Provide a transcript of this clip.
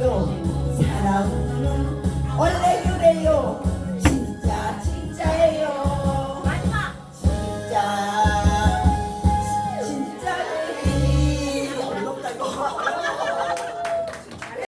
사랑 사랑